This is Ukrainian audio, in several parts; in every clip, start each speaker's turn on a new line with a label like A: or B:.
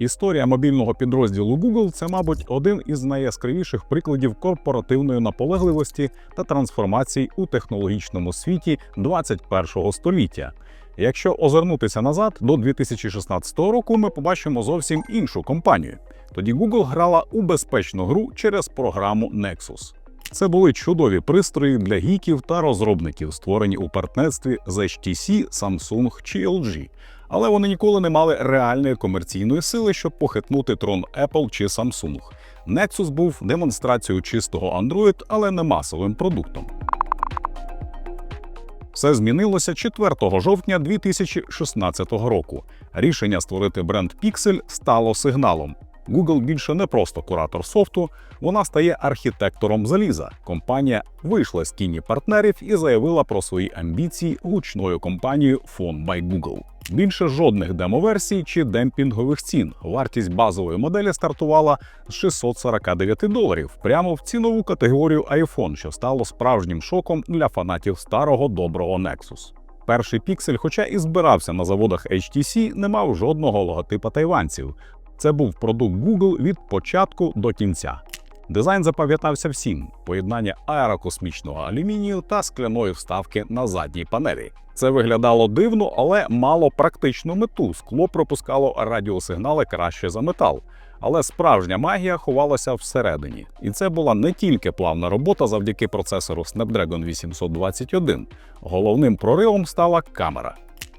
A: Історія мобільного підрозділу Google це, мабуть, один із найяскравіших прикладів корпоративної наполегливості та трансформацій у технологічному світі 21-го століття. Якщо озирнутися назад до 2016 року, ми побачимо зовсім іншу компанію. Тоді Google грала у безпечну гру через програму Nexus. Це були чудові пристрої для гіків та розробників, створені у партнерстві з HTC, Samsung чи LG. Але вони ніколи не мали реальної комерційної сили, щоб похитнути трон Apple чи Samsung. Nexus був демонстрацією чистого Android, але не масовим продуктом. Все змінилося 4 жовтня 2016 року. Рішення створити бренд Pixel стало сигналом. Google більше не просто куратор софту, вона стає архітектором заліза. Компанія вийшла з тіні партнерів і заявила про свої амбіції гучною компанією Phone by Google. Більше жодних демоверсій чи демпінгових цін. Вартість базової моделі стартувала з 649 доларів прямо в цінову категорію iPhone, що стало справжнім шоком для фанатів старого доброго Nexus. Перший піксель, хоча і збирався на заводах HTC, не мав жодного логотипа тайванців. Це був продукт Google від початку до кінця. Дизайн запам'ятався всім: поєднання аерокосмічного алюмінію та скляної вставки на задній панелі. Це виглядало дивно, але мало практичну мету. Скло пропускало радіосигнали краще за метал. Але справжня магія ховалася всередині, і це була не тільки плавна робота завдяки процесору Snapdragon 821. Головним проривом стала камера.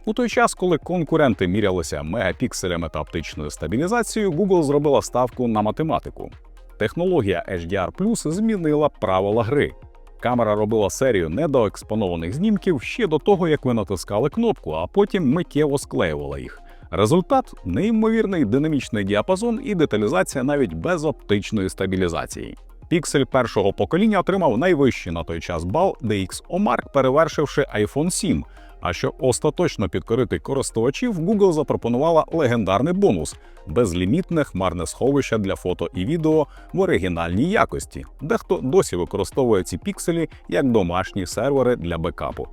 A: У той час, коли конкуренти мірялися мегапікселями та оптичною стабілізацією, Google зробила ставку на математику. Технологія HDR змінила правила гри. Камера робила серію недоекспонованих знімків ще до того, як ви натискали кнопку, а потім миттєво склеювала їх. Результат неймовірний динамічний діапазон і деталізація навіть без оптичної стабілізації. Піксель першого покоління отримав найвищий на той час бал DxOMark, перевершивши iPhone 7. А щоб остаточно підкорити користувачів, Google запропонувала легендарний бонус безлімітне хмарне сховище для фото і відео в оригінальній якості. Дехто досі використовує ці пікселі як домашні сервери для бекапу.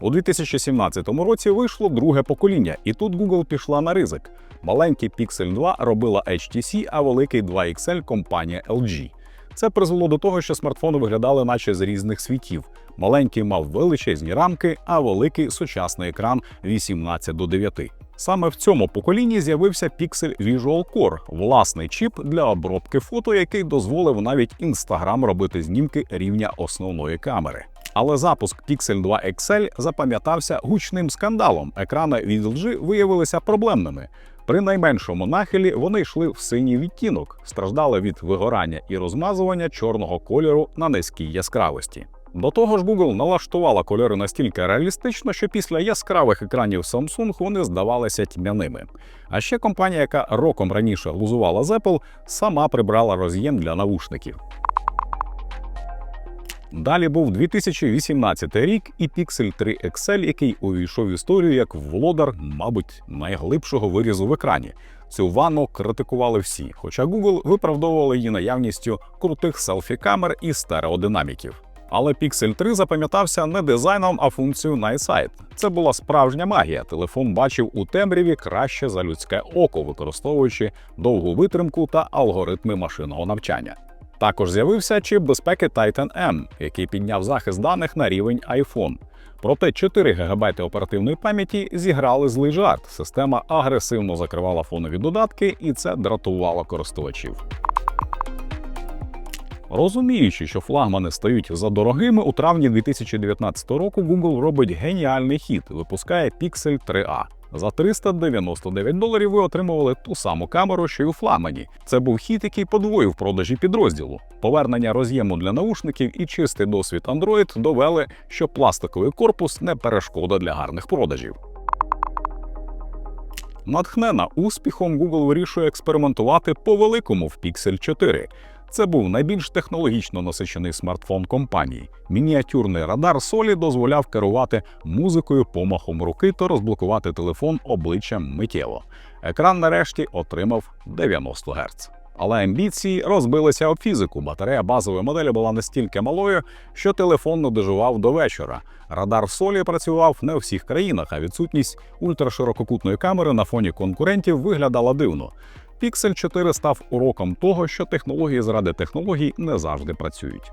A: У 2017 році вийшло друге покоління, і тут Google пішла на ризик. Маленький Pixel 2 робила HTC, а великий 2XL компанія LG. Це призвело до того, що смартфони виглядали наче з різних світів. Маленький мав величезні рамки, а великий сучасний екран 18 до 9. Саме в цьому поколінні з'явився Pixel Visual Core – власний чіп для обробки фото, який дозволив навіть Instagram робити знімки рівня основної камери. Але запуск Pixel 2 XL запам'ятався гучним скандалом. Екрани від LG виявилися проблемними. При найменшому нахилі вони йшли в синій відтінок, страждали від вигорання і розмазування чорного кольору на низькій яскравості. До того ж, Google налаштувала кольори настільки реалістично, що після яскравих екранів Samsung вони здавалися тьмяними. А ще компанія, яка роком раніше лузувала з Apple, сама прибрала роз'єм для навушників. Далі був 2018 рік і Pixel 3 XL, який увійшов в історію як володар, мабуть, найглибшого вирізу в екрані. Цю ванну критикували всі, хоча Google виправдовували її наявністю крутих селфі-камер і стереодинаміків. Але Pixel 3 запам'ятався не дизайном, а функцією Night Sight. Це була справжня магія. Телефон бачив у темряві краще за людське око, використовуючи довгу витримку та алгоритми машинного навчання. Також з'явився чіп безпеки Titan M, який підняв захист даних на рівень iPhone. Проте 4 ГБ оперативної пам'яті зіграли злий жарт. Система агресивно закривала фонові додатки, і це дратувало користувачів. Розуміючи, що флагмани стають за дорогими, у травні 2019 року Google робить геніальний хід, випускає Pixel 3a. За 399 доларів ви отримували ту саму камеру, що й у флагмані. Це був хід, який подвоїв продажі підрозділу. Повернення роз'єму для наушників і чистий досвід Android довели, що пластиковий корпус не перешкода для гарних продажів. Натхнена успіхом, Google вирішує експериментувати по великому в Pixel 4. Це був найбільш технологічно насичений смартфон компанії. Мініатюрний радар Solid дозволяв керувати музикою помахом руки та розблокувати телефон обличчям миттєво. Екран нарешті отримав 90 Гц. Але амбіції розбилися об фізику. Батарея базової моделі була настільки малою, що телефон не доживав до вечора. Радар солі працював не у всіх країнах, а відсутність ультраширококутної камери на фоні конкурентів виглядала дивно. Pixel 4 став уроком того, що технології заради технологій не завжди працюють.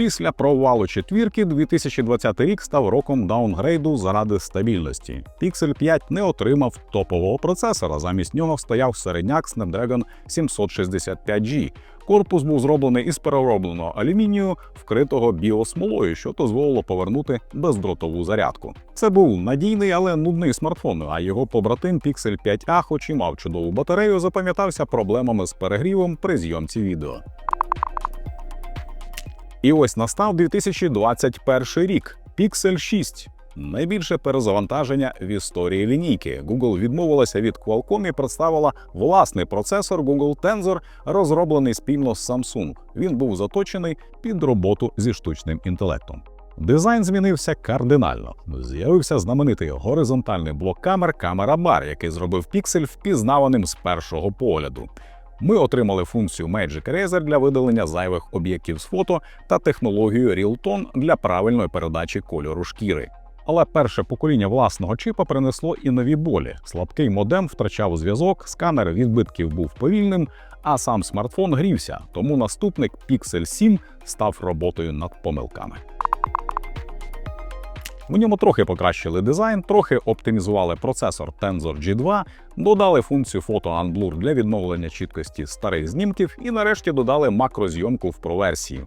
A: Після провалу четвірки 2020 рік став роком даунгрейду заради стабільності. Pixel 5 не отримав топового процесора. Замість нього стояв середняк Snapdragon 765G. Корпус був зроблений із переробленого алюмінію, вкритого біосмолою, що дозволило повернути бездротову зарядку. Це був надійний, але нудний смартфон. А його побратим Pixel 5a, хоч і мав чудову батарею, запам'ятався проблемами з перегрівом при зйомці відео. І ось настав 2021 рік. Pixel 6. Найбільше перезавантаження в історії лінійки. Google відмовилася від Qualcomm і представила власний процесор Google Tensor, розроблений спільно з Samsung. Він був заточений під роботу зі штучним інтелектом. Дизайн змінився кардинально. З'явився знаменитий горизонтальний блок камер камера бар, який зробив Pixel впізнаваним з першого погляду. Ми отримали функцію Magic Eraser для видалення зайвих об'єктів з фото та технологію Real-Tone для правильної передачі кольору шкіри. Але перше покоління власного чипа принесло і нові болі. Слабкий модем втрачав зв'язок, сканер відбитків був повільним, а сам смартфон грівся. Тому наступник Pixel 7 став роботою над помилками. В ньому трохи покращили дизайн, трохи оптимізували процесор Tensor G2, додали функцію Photo Unblur для відновлення чіткості старих знімків і нарешті додали макрозйомку в проверсії.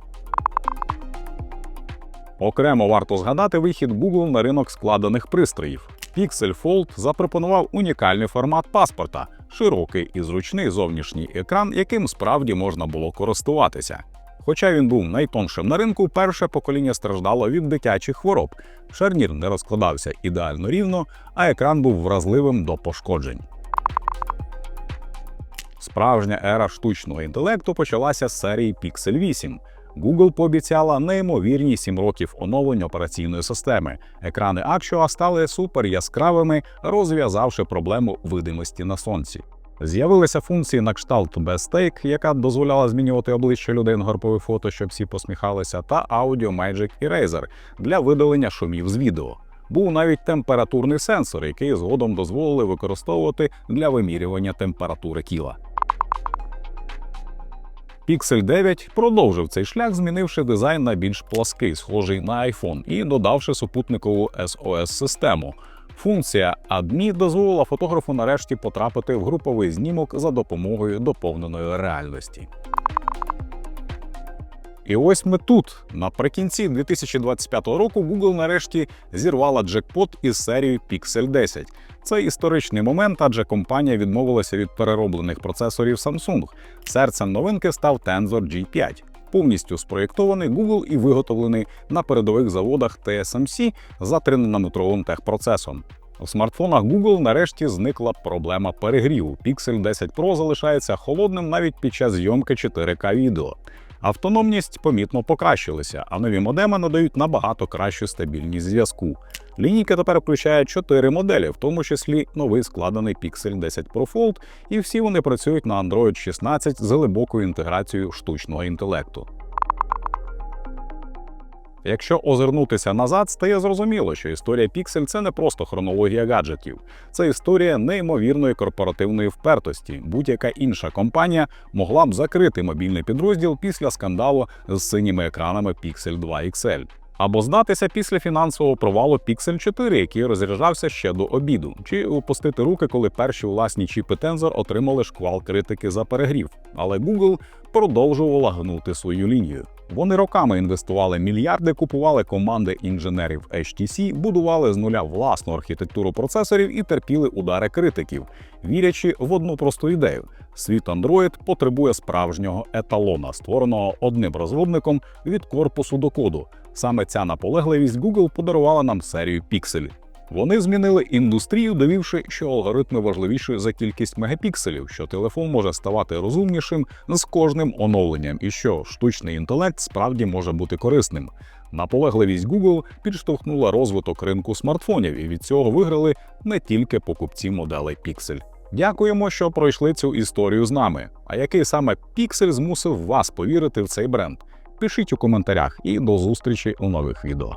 A: Окремо варто згадати вихід Google на ринок складених пристроїв. Pixel Fold запропонував унікальний формат паспорта, широкий і зручний зовнішній екран, яким справді можна було користуватися. Хоча він був найтоншим на ринку, перше покоління страждало від дитячих хвороб. Шарнір не розкладався ідеально рівно, а екран був вразливим до пошкоджень. Справжня ера штучного інтелекту почалася з серії Pixel 8. Google пообіцяла неймовірні 7 років оновлень операційної системи. Екрани Actua стали супер яскравими, розв'язавши проблему видимості на сонці. З'явилися функції на кшталт Best яка дозволяла змінювати обличчя людей на групове фото, щоб всі посміхалися, та Audio Magic Eraser для видалення шумів з відео. Був навіть температурний сенсор, який згодом дозволили використовувати для вимірювання температури тіла. Pixel 9 продовжив цей шлях, змінивши дизайн на більш плаский, схожий на iPhone, і додавши супутникову SOS-систему. Функція AdMe дозволила фотографу нарешті потрапити в груповий знімок за допомогою доповненої реальності. І ось ми тут. Наприкінці 2025 року Google нарешті зірвала джекпот із серією Pixel 10. Це історичний момент, адже компанія відмовилася від перероблених процесорів Samsung. Серцем новинки став Tensor G5. Повністю спроєктований Google і виготовлений на передових заводах TSMC за 3-нанометровим техпроцесом. У смартфонах Google нарешті зникла проблема перегріву. Pixel 10 Pro залишається холодним навіть під час зйомки 4К відео. Автономність помітно покращилася, а нові модеми надають набагато кращу стабільність зв'язку. Лінійка тепер включає 4 моделі, в тому числі новий складений Pixel 10 Pro Fold, і всі вони працюють на Android 16 з глибокою інтеграцією штучного інтелекту. Якщо озирнутися назад, стає зрозуміло, що історія Pixel – це не просто хронологія гаджетів, це історія неймовірної корпоративної впертості. Будь-яка інша компанія могла б закрити мобільний підрозділ після скандалу з синіми екранами Pixel 2 XL. Або здатися після фінансового провалу Pixel 4, який розряджався ще до обіду, чи опустити руки, коли перші власні чіпи Tensor отримали шквал критики за перегрів. Але Google продовжувала гнути свою лінію. Вони роками інвестували мільярди, купували команди інженерів HTC, будували з нуля власну архітектуру процесорів і терпіли удари критиків, вірячи в одну просту ідею: світ Android потребує справжнього еталона, створеного одним розробником від корпусу до коду. Саме ця наполегливість Google подарувала нам серію Pixel. Вони змінили індустрію, довівши, що алгоритми важливіші за кількість мегапікселів, що телефон може ставати розумнішим з кожним оновленням, і що штучний інтелект справді може бути корисним. Наполегливість Google підштовхнула розвиток ринку смартфонів, і від цього виграли не тільки покупці моделей Pixel. Дякуємо, що пройшли цю історію з нами. А який саме піксель змусив вас повірити в цей бренд? Пишіть у коментарях і до зустрічі у нових відео.